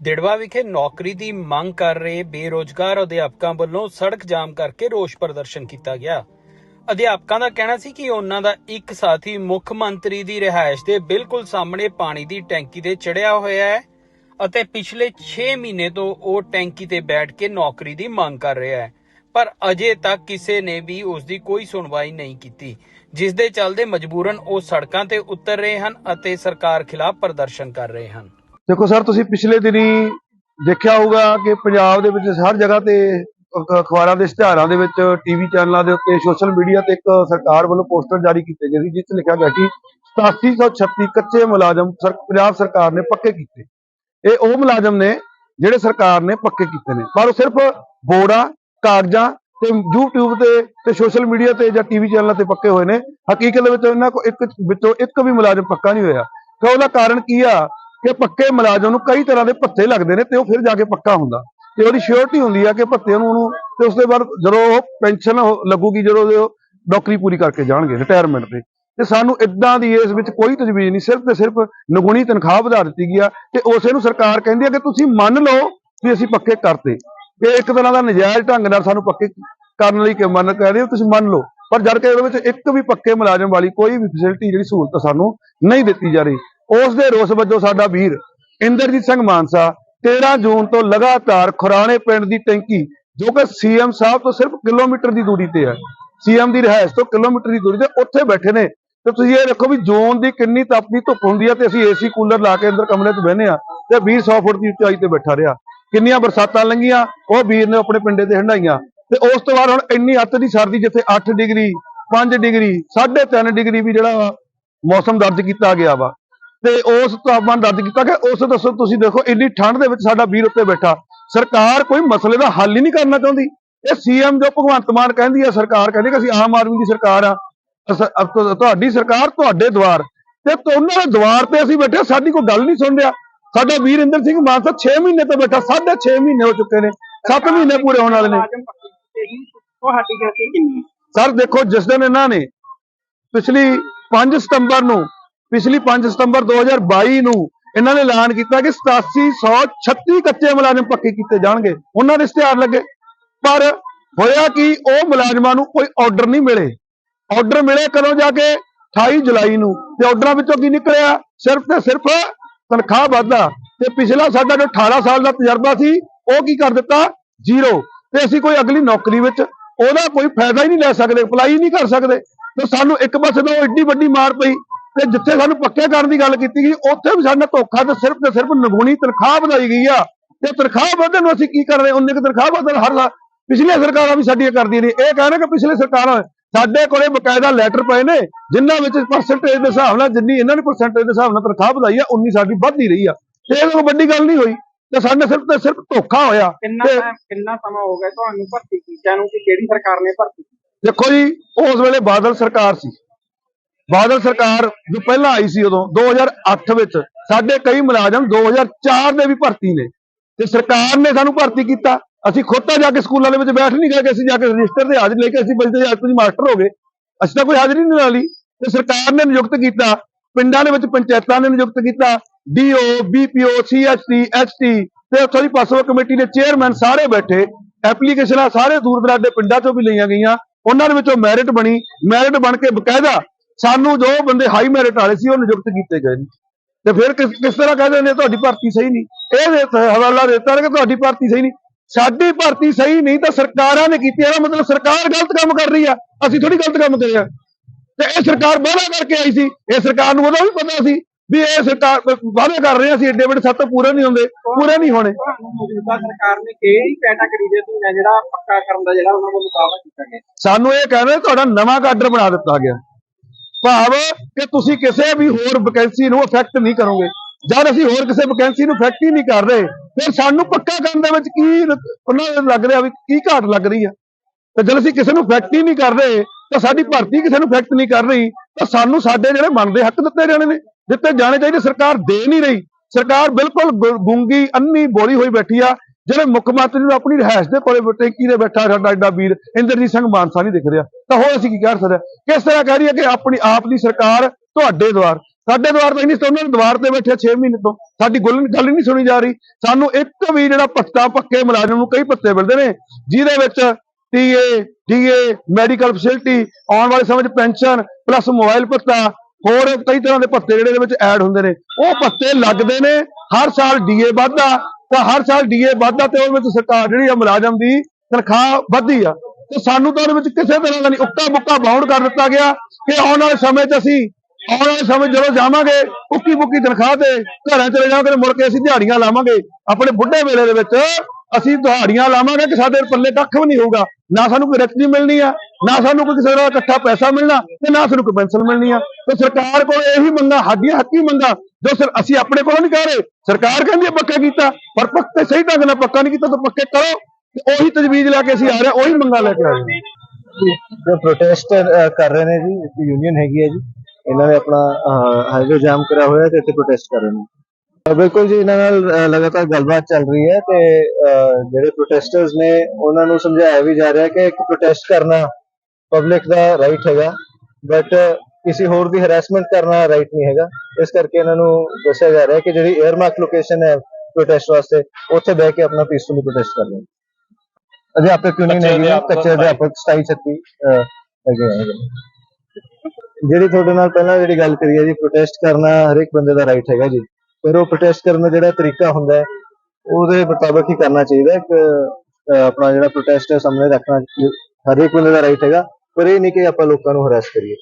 ਦਿੜਵਾ ਵਿਖੇ ਨੌਕਰੀ ਦੀ ਮੰਗ ਕਰ ਰਹੇ ਬੇਰੋਜ਼ਗਾਰ ਅਧਿਆਪਕਾਂ ਵੱਲੋਂ ਸੜਕ ਜਾਮ ਕਰਕੇ ਰੋਸ ਪ੍ਰਦਰਸ਼ਨ ਕੀਤਾ ਗਿਆ। ਅਧਿਆਪਕਾਂ ਦਾ ਕਹਿਣਾ ਸੀ ਕਿ ਉਹਨਾਂ ਦਾ ਇੱਕ ਸਾਥੀ ਮੁੱਖ ਮੰਤਰੀ ਦੀ ਰਿਹਾਇਸ਼ ਦੇ ਬਿਲਕੁਲ ਸਾਹਮਣੇ ਪਾਣੀ ਦੀ ਟੈਂਕੀ ਤੇ ਚੜਿਆ ਹੋਇਆ ਹੈ ਅਤੇ ਪਿਛਲੇ 6 ਮਹੀਨੇ ਤੋਂ ਉਹ ਟੈਂਕੀ ਤੇ ਬੈਠ ਕੇ ਨੌਕਰੀ ਦੀ ਮੰਗ ਕਰ ਰਿਹਾ ਹੈ। ਪਰ ਅਜੇ ਤੱਕ ਕਿਸੇ ਨੇ ਵੀ ਉਸ ਦੀ ਕੋਈ ਸੁਣਵਾਈ ਨਹੀਂ ਕੀਤੀ, ਜਿਸ ਦੇ ਚੱਲਦੇ ਮਜਬੂਰਨ ਉਹ ਸੜਕਾਂ ਤੇ ਉਤਰ ਰਹੇ ਹਨ ਅਤੇ ਸਰਕਾਰ ਖਿਲਾਫ ਪ੍ਰਦਰਸ਼ਨ ਕਰ ਰਹੇ ਹਨ। ਦੇਖੋ ਸਰ, ਤੁਸੀਂ ਪਿਛਲੇ ਦਿਨੀ ਦੇਖਿਆ ਹੋਊਗਾ ਕਿ ਪੰਜਾਬ ਦੇ ਵਿੱਚ ਹਰ ਜਗ੍ਹਾ ਤੇ ਅਖਬਾਰਾਂ ਦੇ ਇਸ਼ਤਿਹਾਰਾਂ ਦੇ ਵਿੱਚ ਟੀਵੀ ਚੈਨਲਾਂ ਦੇ ਉੱਤੇ, ਸੋਸ਼ਲ ਮੀਡੀਆ ਤੇ ਇੱਕ ਸਰਕਾਰ ਵੱਲੋਂ ਪੋਸਟਰ ਜਾਰੀ ਕੀਤੇ ਗਏ ਸੀ, ਜਿਸ 'ਚ ਲਿਖਿਆ ਗਿਆ ਕਿ 8736 ਕੱਚੇ ਮੁਲਾਜ਼ਮ ਸਰ- ਪੰਜਾਬ ਸਰਕਾਰ ਨੇ ਪੱਕੇ ਕੀਤੇ। ਇਹ ਉਹ ਮੁਲਾਜ਼ਮ ਨੇ ਜਿਹੜੇ ਸਰਕਾਰ ਨੇ ਪੱਕੇ ਕੀਤੇ ਨੇ। ਪਰ ਉਹ ਸਿਰਫ ਬੋਰਡਾਂ, ਕਾਗਜ਼ਾਂ ਤੇ YouTube ਤੇ ਤੇ ਸੋਸ਼ਲ ਮੀਡੀਆ ਤੇ ਜਾਂ ਟੀਵੀ ਚੈਨਲਾਂ ਤੇ ਪੱਕੇ ਹੋਏ ਨੇ। ਹਕੀਕਤ ਦੇ ਵਿੱਚ ਇਹਨਾਂ ਕੋ ਇੱਕ, ਵਿੱਚੋਂ ਇੱਕ ਵੀ ਮੁਲਾਜ਼ਮ ਪੱਕਾ ਨਹੀਂ ਹੋਇਆ। ਤਾਂ ਉਹਦਾ ਕਾਰਨ ਕੀ ਆ? ਕਿ ਪੱਕੇ ਮੁਲਾਜ਼ਮ ਨੂੰ ਕਈ ਤਰ੍ਹਾਂ ਦੇ ਭੱਤੇ ਲੱਗਦੇ ਨੇ ਤੇ ਉਹ ਫਿਰ ਜਾ ਕੇ ਪੱਕਾ ਹੁੰਦਾ। ਤੇ ਉਹਦੀ ਸ਼ੋਰਟੀ ਹੁੰਦੀ ਆ ਕਿ ਭੱਤੇ ਨੂੰ ਉਹਨੂੰ ਤੇ ਉਸ ਦੇ ਬਾਅਦ ਜਦੋਂ ਉਹ ਪੈਨਸ਼ਨ ਲੱਗੂਗੀ, ਜਦੋਂ ਉਹ ਨੌਕਰੀ ਪੂਰੀ ਕਰਕੇ ਜਾਣਗੇ ਰਿਟਾਇਰਮੈਂਟ ਤੇ। ਤੇ ਸਾਨੂੰ ਇਦਾਂ ਦੀ ਇਸ ਵਿੱਚ ਕੋਈ ਤਜਵੀਜ਼ ਨਹੀਂ, ਸਿਰਫ ਤੇ ਸਿਰਫ ਨਗੁਣੀ ਤਨਖਾਹ ਵਧਾ ਦਿੱਤੀ ਗਈ ਆ ਤੇ ਉਸੇ ਨੂੰ ਸਰਕਾਰ ਕਹਿੰਦੀ ਆ ਕਿ ਤੁਸੀਂ ਮੰਨ ਲਓ ਵੀ ਅਸੀਂ ਪੱਕੇ ਕਰਤੇ। ਇਹ ਇੱਕ ਤਰ੍ਹਾਂ ਦਾ ਨਜਾਇਜ਼ ਢੰਗ ਨਾਲ ਸਾਨੂੰ ਪੱਕੇ ਕਰਨ ਲਈ ਕਿ ਮੰਨ ਰਹੇ ਹੋ? ਤੁਸੀਂ ਮੰਨ ਲਓ। ਪਰ ਜਦ ਕਿ ਉਹਦੇ ਵਿੱਚ ਇੱਕ ਵੀ ਪੱਕੇ ਮੁਲਾਜ਼ਮ ਵਾਲੀ ਕੋਈ ਵੀ ਫੈਸਿਲਿਟੀ ਜਿਹੜੀ ਸਹੂਲਤ ਸਾਨੂੰ ਨਹੀਂ ਦਿੱਤੀ ਜਾ ਰਹੀ। ਉਸ ਦੇ ਰੋਸ ਵਜੋਂ ਸਾਡਾ ਵੀਰ ਇੰਦਰਜੀਤ ਸਿੰਘ ਮਾਨਸਾ 13 ਜੂਨ ਤੋਂ ਲਗਾਤਾਰ ਖੁਰਾਣੇ ਪਿੰਡ ਦੀ ਟੈਂਕੀ, ਜੋ ਕਿ ਸੀਐਮ ਸਾਹਿਬ ਤੋਂ ਸਿਰਫ ਕਿਲੋਮੀਟਰ ਦੀ ਦੂਰੀ ਤੇ ਹੈ, ਸੀਐਮ ਦੀ ਰਿਹਾਇਸ਼ ਤੋਂ ਕਿਲੋਮੀਟਰ ਦੀ ਦੂਰੀ ਤੇ ਉੱਥੇ ਬੈਠੇ ਨੇ। ਤੇ ਤੁਸੀਂ ਇਹ ਦੇਖੋ ਵੀ ਜੂਨ ਦੀ ਕਿੰਨੀ ਤਪਦੀ ਧੁੱਪ ਹੁੰਦੀ ਹੈ ਤੇ ਅਸੀਂ ਏਸੀ ਕੂਲਰ ਲਾ ਕੇ ਅੰਦਰ ਕਮਰੇ 'ਚ ਬਹਿੰਦੇ ਆ ਤੇ ਵੀਰ 100 ਫੁੱਟ ਦੀ ਉਚਾਈ ਤੇ ਬੈਠਾ ਰਿਹਾ। ਕਿੰਨੀਆਂ ਬਰਸਾਤਾਂ ਲੰਘੀਆਂ, ਉਹ ਵੀਰ ਨੇ ਆਪਣੇ ਪਿੰਡੇ ਤੇ ਹੰਡਾਈਆਂ ਤੇ ਉਸ ਤੋਂ ਬਾਅਦ ਹੁਣ ਇੰਨੀ ਅੱਤ ਦੀ ਸਰਦੀ ਜਿੱਥੇ 8 ਡਿਗਰੀ 5 ਡਿਗਰੀ 3.5 ਡਿਗਰੀ ਵੀ ਜਿਹੜਾ ਵਾ ਮੌਸਮ ਦਰਜ ਕੀਤਾ ਗਿਆ ਵਾ। ਤੇ ਉਸ ਤਾਪਮਾਨ ਦਰਜ ਕੀਤਾ ਗਿਆ ਉਸ ਦੱਸੋ ਤੁਸੀਂ ਦੇਖੋ ਇੰਨੀ ਠੰਡ ਦੇ ਵਿੱਚ ਸਾਡਾ ਵੀਰ ਉੱਤੇ ਬੈਠਾ। ਸਰਕਾਰ ਕੋਈ ਮਸਲੇ ਦਾ ਹੱਲ ਹੀ ਨਹੀਂ ਕਰਨਾ ਚਾਹੁੰਦੀ। ਇਹ ਸੀਐਮ ਜੋ ਭਗਵੰਤ ਮਾਨ ਕਹਿੰਦੀ ਹੈ ਸਰਕਾਰ ਕਹਿੰਦੀ ਕਿ ਅਸੀਂ ਆਮ ਆਦਮੀ ਦੀ ਸਰਕਾਰ ਆ। ਤੁਹਾਡੀ ਸਰਕਾਰ ਤੁਹਾਡੇ ਦੁਆਰ ਤੇ ਉਹਨਾਂ ਦੇ ਦੁਆਰ ਤੇ ਅਸੀਂ ਬੈਠੇ ਸਾਡੀ ਕੋਈ ਗੱਲ ਨਹੀਂ ਸੁਣ ਰਿਹਾ। ਸਾਡਾ ਵੀਰ ਇੰਦਰ ਸਿੰਘ ਮਾਨਸਾ 6 ਮਹੀਨੇ ਤੋਂ ਬੈਠਾ 6.5 ਮਹੀਨੇ ਹੋ ਚੁੱਕੇ ਨੇ 7 ਮਹੀਨੇ ਪੂਰੇ ਹੋਣ ਵਾਲੇ ਨੇ। ਤੁਹਾਡੀ ਸਰ ਦੇਖੋ ਜਿਸ ਦਿਨ ਇਹਨਾਂ ਨੇ ਪਿਛਲੀ 5 ਸਤੰਬਰ ਨੂੰ ਪਿਛਲੀ 5 ਸਤੰਬਰ 2022 ਨੂੰ ਇਹਨਾਂ ਨੇ ਐਲਾਨ ਕੀਤਾ ਕਿ 8736 ਕੱਚੇ ਮੁਲਾਜ਼ਮ ਪੱਕੇ ਕੀਤੇ ਜਾਣਗੇ। ਉਹਨਾਂ ਦੇ ਇਸ਼ਤਿਹਾਰ ਲੱਗੇ। ਪਰ ਹੋਇਆ ਕਿ, ਉਹ ਮੁਲਾਜ਼ਮਾਂ ਨੂੰ ਕੋਈ ਆਰਡਰ ਨਹੀਂ ਮਿਲੇ। ਆਰਡਰ ਮਿਲੇ ਕਦੋਂ ਜਾ ਕੇ? 28 ਜੁਲਾਈ ਨੂੰ। ਤੇ ਆਰਡਰਾਂ ਵਿੱਚੋਂ ਕੀ ਨਿਕਲਿਆ? ਸਿਰਫ ਤੇ ਸਿਰਫ ਤਨਖਾਹ ਵਾਧਾ। ਤੇ ਪਿਛਲਾ ਸਾਡਾ ਜੋ 18 ਸਾਲ ਦਾ ਤਜਰਬਾ ਸੀ, ਉਹ ਕੀ ਕਰ ਦਿੱਤਾ? ਜ਼ੀਰੋ। ਤੇ ਅਸੀਂ ਕੋਈ ਅਗਲੀ ਨੌਕਰੀ ਵਿੱਚ ਉਹਦਾ ਕੋਈ ਫਾਇਦਾ ਹੀ ਨਹੀਂ ਲੈ ਸਕਦੇ, ਅਪਲਾਈ ਨਹੀਂ ਕਰ ਸਕਦੇ। ਤੇ ਸਾਨੂੰ ਇੱਕ ਪਾਸੇ ਤੋਂ ਏਡੀ ਵੱਡੀ ਮਾਰ ਪਈ ਤੇ ਜਿੱਥੇ ਸਾਨੂੰ ਪੱਕੇ ਕਰਨ ਦੀ ਗੱਲ ਕੀਤੀ ਗਈ ਉੱਥੇ ਵੀ ਸਾਡੇ ਨਾਲ ਧੋਖਾ ਤੇ ਸਿਰਫ ਤੇ ਸਿਰਫ ਨਗੂਣੀ ਤਨਖਾਹ ਵਧਾਈ ਗਈ ਆ। ਤੇ ਤਨਖਾਹ ਵਧਣ ਨੂੰ ਅਸੀਂ ਕੀ ਕਰ ਰਹੇ? ਉਹਨੇ ਕਿ ਤਨਖਾਹ ਵਧਣ ਹਰ ਪਿਛਲੀਆਂ ਸਰਕਾਰਾਂ ਵੀ ਸਾਡੀਆਂ ਕਰਦੀਆਂ ਨੇ। ਇਹ ਕਹਿੰਦੇ ਕਿ ਪਿਛਲੇ ਸਰਕਾਰਾਂ ਸਾਡੇ ਕੋਲੇ ਬਕਾਇਦਾ ਲੈਟਰ ਪਏ ਨੇ ਜਿਨ੍ਹਾਂ ਵਿੱਚ ਪਰਸੈਂਟੇਜ ਦੇ ਹਿਸਾਬ ਨਾਲ ਜਿੰਨੀ ਇਹਨਾਂ ਨੇ ਪਰਸੈਂਟੇਜ ਦੇ ਹਿਸਾਬ ਨਾਲ ਤਨਖਾਹ ਵਧਾਈ ਆ ਉਨੀ ਸਾਡੀ ਵੱਧਦੀ ਰਹੀ ਆ। ਤੇ ਇਹ ਕੋਈ ਵੱਡੀ ਗੱਲ ਨਹੀਂ ਹੋਈ। ਤੇ ਸਾਡੇ ਸਿਰਫ ਤੇ ਸਿਰਫ ਧੋਖਾ ਹੋਇਆ। ਕਿੰਨਾ ਸਮਾਂ ਹੋ ਗਿਆ ਤੁਹਾਨੂੰ ਭਰਤੀ ਕੀਤਿਆਂ ਨੂੰ? ਕਿ ਕਿਹੜੀ ਸਰਕਾਰ ਨੇ ਭਰਤੀ ਦੇਖੋ ਜੀ ਉਸ ਵੇਲੇ ਬਾਦਲ ਸਰਕਾਰ ਸੀ। ਬਾਦਲ ਸਰਕਾਰ ਜੋ ਪਹਿਲਾਂ ਆਈ ਸੀ ਉਦੋਂ 2008 ਵਿੱਚ, ਸਾਡੇ ਕਈ ਮੁਲਾਜ਼ਮ 2004 ਦੇ ਵੀ ਭਰਤੀ ਨੇ। ਤੇ ਸਰਕਾਰ ਨੇ ਸਾਨੂੰ ਭਰਤੀ ਕੀਤਾ। ਅਸੀਂ ਖੁਦ ਤਾਂ ਜਾ ਕੇ ਸਕੂਲਾਂ ਦੇ ਵਿੱਚ ਬੈਠ ਨਹੀਂ ਗਏ ਕਿ ਅਸੀਂ ਜਾ ਕੇ ਰਜਿਸਟਰ ਤੇ ਹਾਜ਼ਰੀ ਲੈ ਕੇ ਅਸੀਂ ਬਲਦੇ ਅੱਜ ਤੁਸੀਂ ਮਾਸਟਰ ਹੋ ਗਏ। ਅਸੀਂ ਤਾਂ ਕੋਈ ਹਾਜ਼ਰੀ ਨਹੀਂ ਲਾ ਲਈ ਤੇ ਸਰਕਾਰ ਨੇ ਨਿਯੁਕਤ ਕੀਤਾ, ਪਿੰਡਾਂ ਦੇ ਵਿੱਚ ਪੰਚਾਇਤਾਂ ਨੇ ਨਿਯੁਕਤ ਕੀਤਾ, ਡੀਓ, ਬੀਪੀਓ, ਸੀਐਸਟੀ, ਐਸਟੀ ਤੇ ਉੱਥੋਂ ਦੀ ਪਾਸੋਂ ਕਮੇਟੀ ਦੇ ਚੇਅਰਮੈਨ ਸਾਰੇ ਬੈਠੇ। ਐਪਲੀਕੇਸ਼ਨਾਂ ਸਾਰੇ ਦੂਰ ਦਰਾਡੇ ਦੇ ਪਿੰਡਾਂ ਚੋਂ ਵੀ ਲਈਆਂ ਗਈਆਂ। ਉਹਨਾਂ ਦੇ ਵਿੱਚੋਂ ਮੈਰਿਟ ਬਣੀ। ਮੈਰਿਟ ਬਣ ਕੇ ਬਕਾਇਦਾ ਸਾਨੂੰ ਜੋ ਬੰਦੇ ਹਾਈ ਮੈਰਿਟ ਵਾਲੇ ਸੀ ਉਹ ਨਿਯੁਕਤ ਕੀਤੇ ਗਏ ਨੇ। ਤੇ ਫਿਰ ਕਿਸ ਤਰ੍ਹਾਂ ਕਹਿੰਦੇ ਨੇ ਤੁਹਾਡੀ ਭਰਤੀ ਸਹੀ ਨਹੀਂ। ਇਹ ਹਵਾਲਾ ਦਿੱਤਾ ਕਿ ਤੁਹਾਡੀ ਭਰਤੀ ਸਹੀ ਨਹੀਂ। ਸਾਡੀ ਭਰਤੀ ਸਹੀ ਨਹੀਂ ਤਾਂ ਸਰਕਾਰਾਂ ਨੇ ਕੀਤੀ ਇਹਦਾ ਮਤਲਬ ਸਰਕਾਰ ਗਲਤ ਕੰਮ ਕਰ ਰਹੀ ਆ। ਅਸੀਂ ਥੋੜੀ ਗਲਤ ਕੰਮ ਕਰਿਆ ਤੇ ਇਹ ਸਰਕਾਰ ਵਾਅਦਾ ਕਰਕੇ ਆਈ ਸੀ। ਇਹ ਸਰਕਾਰ ਨੂੰ ਉਹਦਾ ਵੀ ਪਤਾ ਸੀ ਵੀ ਇਹ ਸਰਕਾਰ ਵਾਅਦੇ ਕਰ ਰਹੇ ਆ। ਅਸੀਂ ਏਡੇ ਵੱਡੇ ਸੱਤ ਪੂਰੇ ਨਹੀਂ ਹੁੰਦੇ, ਪੂਰੇ ਨਹੀਂ ਹੋਣੇ। ਸਰਕਾਰ ਨੇ ਕਿਹੜੀ ਕੈਟਾਗਰੀ ਦੇ ਤੋਂ ਜਿਹੜਾ ਪੱਕਾ ਕਰਨ ਦਾ ਜਿਹੜਾ ਉਹਨਾਂ ਵੱਲੋਂ ਦਾਅਵਾ ਕੀਤਾ ਗਿਆ ਸਾਨੂੰ ਇਹ ਕਹਿੰਦੇ ਤੁਹਾਡਾ ਨਵਾਂ ਕਾਡਰ ਬਣਾ ਦਿੱਤਾ ਗਿਆ। ਭਾਵ ਕਿ ਤੁਸੀਂ ਕਿਸੇ ਵੀ ਹੋਰ ਵੈਕੈਂਸੀ ਨੂੰ ਅਫੈਕਟ ਨਹੀਂ ਕਰੋਗੇ। ਜਦ ਅਸੀਂ ਹੋਰ ਕਿਸੇ ਵੈਕੈਂਸੀ ਨੂੰ ਅਫੈਕਟ ਹੀ ਨਹੀਂ ਕਰ ਰਹੇ, ਫਿਰ ਸਾਨੂੰ ਪੱਕਾ ਕਰਨ ਦੇ ਵਿੱਚ ਕੀ ਰ- ਉਹਨਾਂ ਲੱਗ ਰਿਹਾ ਵੀ ਕੀ ਘਾਟ ਲੱਗ ਰਹੀ ਆ? ਤੇ ਜਦ ਅਸੀਂ ਕਿਸੇ ਨੂੰ ਅਫੈਕਟ ਹੀ ਨਹੀਂ ਕਰ ਰਹੇ, ਤਾਂ ਸਾਡੀ ਭਰਤੀ ਕਿਸੇ ਨੂੰ ਅਫੈਕਟ ਨਹੀਂ ਕਰ ਰਹੀ, ਤਾਂ ਸਾਨੂੰ ਸਾਡੇ ਜਿਹੜੇ ਬਣਦੇ ਹੱਕ ਦਿੱਤੇ ਜਾਣੇ ਨੇ, ਦਿੱਤੇ ਜਾਣੇ ਚਾਹੀਦੇ, ਸਰਕਾਰ ਦੇ ਨਹੀਂ ਰਹੀ। ਸਰਕਾਰ ਬਿਲਕੁਲ ਗੁ- ਗੁੰਗੀ, ਅੰਨੀ ਬੋਲੀ ਹੋਈ ਬੈਠੀ ਆ ਜਿਹੜੇ ਮੁੱਖ ਮੰਤਰੀ ਨੂੰ ਆਪਣੀ ਰਿਹਾਇਸ਼ ਦੇ ਕੋਲੇ ਟੈਂਕੀ ਦੇ ਬੈਠਾ ਸਾਡਾ ਐਡਾ ਵੀਰ, ਇੰਦਰਜੀਤ ਸਿੰਘ ਮਾਨਸਾ ਨਹੀਂ ਦਿਖ ਰਿਹਾ। ਤਾਂ ਹੋਰ ਅਸੀਂ ਕੀ ਕਹਿ ਸਕਦੇ ਹਾਂ? ਕਿਸ ਤਰ੍ਹਾਂ ਕਹਿ ਰਹੀ ਹੈ ਕਿ ਆਪਣੀ, ਆਪ ਦੀ ਸਰਕਾਰ ਤੁਹਾਡੇ ਦੁਆਰ ਸਾਡੇ ਦੁਆਰ ਤੇ ਨਹੀਂ ਉਹਨਾਂ ਦੇ ਦੁਆਰ ਤੇ ਬੈਠੇ 6 ਮਹੀਨੇ ਤੋਂ। ਸਾਡੀ ਗੱਲ ਗੱਲ ਨਹੀਂ ਸੁਣੀ ਜਾ ਰਹੀ। ਸਾਨੂੰ ਇੱਕ ਵੀ ਜਿਹੜਾ ਪੱਤਾ ਪੱਕੇ ਮੁਲਾਜ਼ਮ ਨੂੰ ਕਈ ਪੱਤੇ ਮਿਲਦੇ ਨੇ, ਜਿਹਦੇ ਵਿੱਚ ਟੀਏ ਡੀਏ ਮੈਡੀਕਲ ਫੈਸਿਲਿਟੀ ਆਉਣ ਵਾਲੇ ਸਮੇਂ 'ਚ ਪੈਨਸ਼ਨ ਪਲੱਸ ਮੋਬਾਈਲ ਪੱਤਾ, ਹੋਰ ਕਈ ਤਰ੍ਹਾਂ ਦੇ ਪੱਤੇ ਜਿਹੜੇ ਇਹਦੇ ਵਿੱਚ ਐਡ ਹੁੰਦੇ ਨੇ। ਉਹ ਪੱਤੇ ਲੱਗਦੇ ਨੇ, ਹਰ ਸਾਲ ਡੀਏ ਵੱਧਦਾ ਤਾਂ ਹਰ ਸਾਲ ਡੀਏ ਵੱਧਦਾ ਤੇ ਉਹਦੇ ਵਿੱਚ ਸਰਕਾਰ ਜਿਹੜੀ ਆ ਮੁਲਾਜ਼ਮ ਦੀ ਤਨਖਾਹ ਵੱਧਦੀ ਆ। ਤੇ ਸਾਨੂੰ ਤਾਂ ਉਹਦੇ ਵਿੱਚ ਕਿਸੇ ਤਰ੍ਹਾਂ ਦਾ ਨਹੀਂ, ਉੱਕਾ ਬੁੱਕਾ ਬਾਉਂਡ ਕਰ ਦਿੱਤਾ ਗਿਆ ਕਿ ਆਉਣ ਵਾਲੇ ਸਮੇਂ 'ਚ ਅਸੀਂ, ਆਉਣ ਵਾਲੇ ਸਮੇਂ ਜਦੋਂ ਜਾਵਾਂਗੇ, ਉੱਕੀ ਬੁੱਕੀ ਤਨਖਾਹ ਤੇ ਘਰਾਂ ਚਲੇ ਜਾਵਾਂਗੇ ਮੁੜ ਕੇ ਅਸੀਂ ਦਿਹਾੜੀਆਂ ਲਾਵਾਂਗੇ। ਆਪਣੇ ਬੁੱਢੇ ਵੇਲੇ ਦੇ ਵਿੱਚ ਅਸੀਂ ਦਿਹਾੜੀਆਂ ਲਾਵਾਂਗੇ ਕਿ ਸਾਡੇ ਪੱਲੇ ਕੱਖ ਵੀ ਨਹੀਂ ਹੋਊਗਾ। ਨਾ ਸਾਨੂੰ ਕੋਈ ਰਕਮ ਮਿਲਣੀ ਆ, ਨਾ ਸਾਨੂੰ ਕੋਈ ਕਿਸੇ ਦਾ ਇਕੱਠਾ ਪੈਸਾ ਮਿਲਣਾ ਤੇ ਨਾ ਸਾਨੂੰ ਕੋਈ ਪੈਨਸ਼ਨ ਮਿਲਣੀ ਆ। ਤੇ ਸਰਕਾਰ ਕੋਲ ਇਹੀ ਮੰਗਾ, ਸਾਡੀਆਂ ਹੱਕੀ ਮੰਗਾ ਜੋ ਸਰ ਅਸੀਂ ਆਪਣੇ ਕੋਲੋਂ ਨਹੀਂ ਕਹਿ ਰਹੇ, ਸਰਕਾਰ ਕਹਿੰਦੀ ਹੈ ਪੱਕਾ ਕੀਤਾ, ਪਰ ਪੱਕੇ ਸਹੀ ਢੰਗ ਨਾਲ ਪੱਕਾ ਨਹੀਂ ਕੀਤਾ, ਤਾਂ ਪੱਕੇ ਕਰੋ ਤੇ ਉਹੀ ਤਜਵੀਜ਼ ਲੈ ਕੇ ਅਸੀਂ ਆ ਰਹੇ ਉਹੀ ਮੰਗਾ ਲੈ ਕੇ ਆ ਰਹੇ ਜੋ ਪ੍ਰੋਟੈਸਟ ਕਰ ਰਹੇ ਨੇ ਜੀ, ਇੱਕ ਯੂਨੀਅਨ ਹੈਗੀ ਹੈ ਜੀ, ਇਹਨਾਂ ਨੇ ਆਪਣਾ ਹਾਈਵੇ ਜਾਮ ਕਰਿਆ ਹੋਇਆ ਤੇ ਇੱਥੇ ਪ੍ਰੋਟੈਸਟ ਕਰ ਰਹੇ ਨੇ। ਬਿਲਕੁਲ ਜੀ, ਇਹਨਾਂ ਨਾਲ ਲਗਾਤਾਰ ਗੱਲਬਾਤ ਚੱਲ ਰਹੀ ਹੈ ਤੇ ਜਿਹੜੇ ਪ੍ਰੋਟੈਸਟਰਸ ਨੇ, ਉਹਨਾਂ ਨੂੰ ਸਮਝਾਇਆ ਵੀ ਜਾ ਰਿਹਾ ਕਿ ਇੱਕ ਪ੍ਰੋਟੈਸਟ ਕਰਨਾ ਪਬਲਿਕ ਦਾ ਰਾਈਟ ਹੈਗਾ ਬਟ ਕਿਸੇ ਹੋਰ ਦੀ ਹਰੈਸਮੈਂਟ ਕਰਨਾ ਰਾਈਟ ਨਹੀਂ ਹੈਗਾ। ਇਸ ਕਰਕੇ ਇਹਨਾਂ ਨੂੰ ਦੱਸਿਆ ਜਾ ਰਿਹਾ ਕਿ ਜਿਹੜੀ 에ਅਰਮਾਰਕ ਲੋਕੇਸ਼ਨ ਹੈ ਪ੍ਰੋਟੈਸਟ ਵਾਸਤੇ ਉੱਥੇ ਬਹਿ ਕੇ ਆਪਣਾ ਪੀਸਫੁਲੀ ਪ੍ਰੋਟੈਸਟ ਕਰ ਲੈਣ। ਅਧਿਆਪਕ ਯੂਨੀਅਨ ਹੈਗੀ? ਹੈ, ਕੱਚੇ ਅਧਿਆਪਕ 27 36 ਅਹ, ਹੈਗੇ। ਜਿਹੜੀ ਤੁਹਾਡੇ ਨਾਲ ਪਹਿਲਾਂ ਜਿਹੜੀ ਗੱਲ ਕਰੀ ਹੈ ਜੀ ਪ੍ਰੋਟੈਸਟ ਕਰਨਾ ਹਰ ਇੱਕ ਬੰਦੇ ਦਾ ਰਾਈਟ ਹੈਗਾ ਜੀ। ਪਰ ਉਹ ਪ੍ਰੋਟੈਸਟ ਕਰਨ ਦਾ ਜਿਹੜਾ ਤਰੀਕਾ ਹੁੰਦਾ ਹੈ ਉਹਦੇ ਮੁਤਾਬਕ ਹੀ ਕਰਨਾ ਚਾਹੀਦਾ ਹੈ ਆਪਣਾ ਜਿਹੜਾ ਪ੍ਰੋਟੈਸਟ ਹੈ ਸਾਹਮਣੇ ਰੱਖਣਾ ਹਰ ਇੱਕ ਬੰਦੇ ਦਾ ਰਾਈਟ ਹੈਗਾ। ਪਰ ਇਹ ਨਹੀਂ ਕਿ ਆਪਾਂ ਲੋਕਾਂ ਨੂੰ ਹਰਾਸ ਕਰੀਏ।